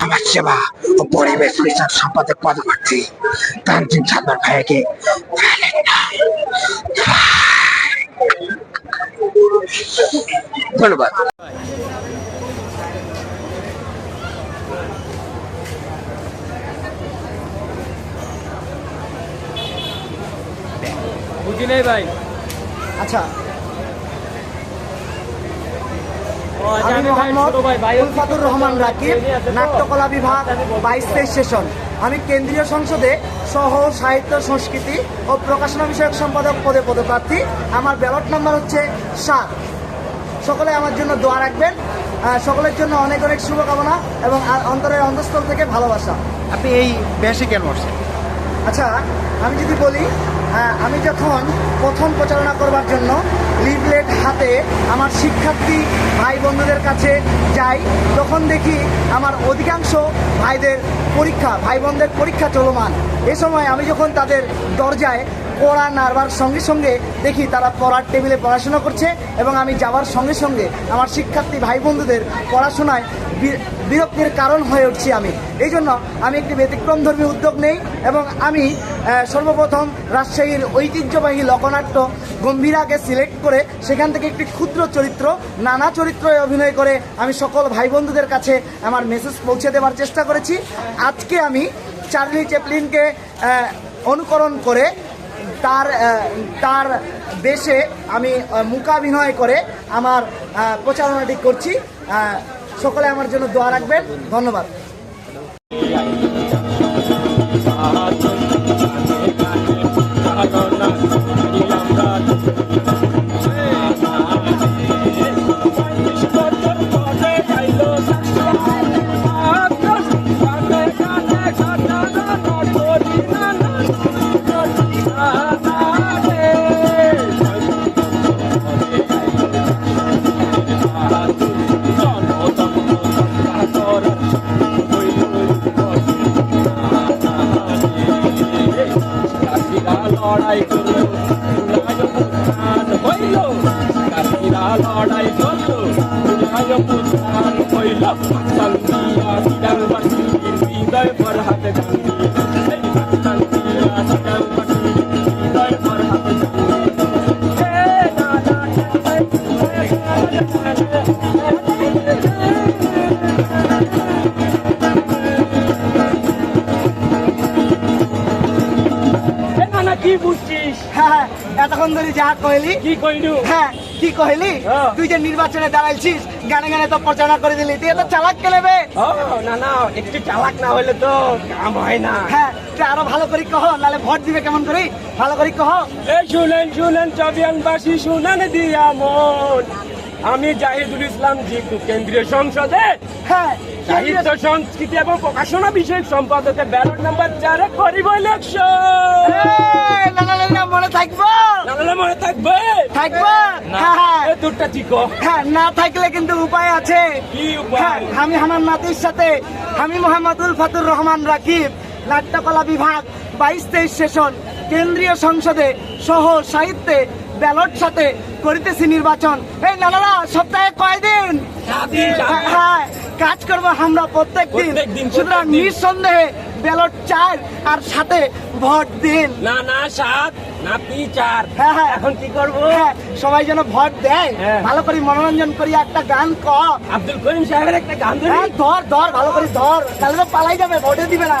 সমাজ সেবা ও পরিবেশ বিষয়ক সম্পাদক পদপ্রার্থী তানজিম সাদর ভাইকে ধন্যবাদ। বুঝি নেই ভাই। আচ্ছা। আচ্ছা, আমি মোহাম্মদ ছোট ভাই ভাই উলফাতুর রহমান রাকিব নাট্যকলা বিভাগ বাইশ তেইশ সেশন আমি কেন্দ্রীয় সংসদে সহ সাহিত্য সংস্কৃতি ও প্রকাশনা বিষয়ক সম্পাদক পদে পদপ্রার্থী। আমার ব্যালট নাম্বার হচ্ছে সাত। সকলে আমার জন্য দোয়া রাখবেন। সকলের জন্য অনেক অনেক শুভকামনা এবং অন্তরের অন্তঃস্থল থেকে ভালোবাসা। আপনি এই বেশে কেন আচ্ছা আমি যদি বলি আমি যখন প্রথম প্রচারণা করবার জন্য লিফলেট হাতে আমার শিক্ষার্থী ভাই বন্ধুদের কাছে যাই, তখন দেখি আমার অধিকাংশ ভাইদের পরীক্ষা, ভাই বোনদের পরীক্ষা চলমান। এ সময় আমি যখন তাদের দরজায় পড়া, নাড়বার সঙ্গে সঙ্গে দেখি তারা পড়ার টেবিলে পড়াশোনা করছে এবং আমি যাওয়ার সঙ্গে সঙ্গে আমার শিক্ষার্থী ভাই বন্ধুদের পড়াশোনায় বিরক্তির কারণ হয়ে উঠছি আমি। এই জন্য আমি একটি ব্যতিক্রমধর্মী উদ্যোগ নেই এবং আমি সর্বপ্রথম রাজশাহীর ঐতিহ্যবাহী লোকনাট্য গম্ভীরাকে সিলেক্ট করে সেখান থেকে একটি ক্ষুদ্র চরিত্র, নানা চরিত্রে অভিনয় করে আমি সকল ভাই বন্ধুদের কাছে আমার মেসেজ পৌঁছে দেওয়ার চেষ্টা করেছি। আজকে আমি চার্লি চ্যাপলিনকে অনুকরণ করে তার তার দেশে আমি মুকাভিনয় করে আমার প্রচারণাটি করছি। সকলে আমার জন্য দোয়া রাখবেন। ধন্যবাদ। লড়াই করল হইল কাশিরা লড়াই করল পুরাণ হইল সন্ধিয়া কি বুঝছিস? হ্যাঁ এতক্ষণ ধরে যা কইলি। কি কইলু? হ্যাঁ কি কইলি? হ্যাঁ। তুই যে নির্বাচনে দাঁড়াইছিস গানে গানে তো প্রচারণা করে দিলি তুই এত চালাক কেলেবে ও না না একটু চালাক না হলে তো কাম হয় না। হ্যাঁ তুই আরও ভালো করে কহ নালে ভোট দিবে কেমন করে? ভালো করে কহ। এই শুনেন শুনেন চবিয়ানবাসী শুনেন দিয়া মন। আমি জাহিদুল ইসলাম জিতু কেন্দ্রীয় সংসদে হ্যাঁ সাহিত্য সংস্কৃতি এবং প্রকাশনা বিষয়ক সম্পাদকের ব্যালট নাম্বার চারে করিব ইলেকশন মনে থাকব। মনে থাকবে। থাকব? না হ্যাঁ হ্যাঁ। হ্যাঁ না থাকলে কিন্তু উপায় আছে। কি হ্যাঁ উপায় আমি আমার নাতির সাথে আমি মোহাম্মদুল ফাতুর রহমান রাকিব নাট্যকলা বিভাগ বাইশ তেইশ সেশন কেন্দ্রীয় সংসদে সহ সাহিত্যে ব্যালট সাথে করিতেছি নির্বাচন। এই নানারা সপ্তাহে কয়দিন। হ্যাঁ, হ্যাঁ কাজ করব আমরা প্রত্যেক দিন। সুতরাং নিঃসন্দেহে ব্যালট চার আর সাথে ভোট দিন। না না সাত না পি চার। হ্যাঁ, হ্যাঁ। এখন কি করব? হ্যাঁ সবাই যেন ভোট দেয়। ভালো করে মনোরঞ্জন করি একটা গান ক। আব্দুল করিম সাহেবের একটা গান ধর ধর ভালো করে ধর। তাহলে তো পালাই যাবে ভোটে দিবে না।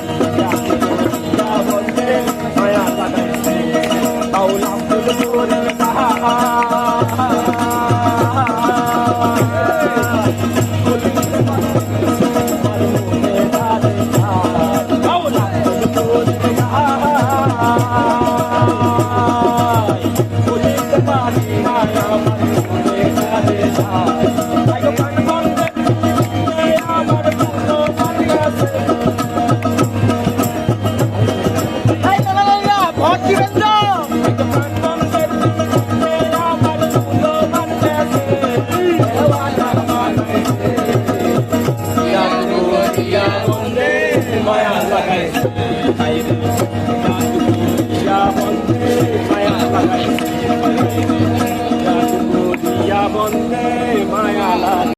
Bye.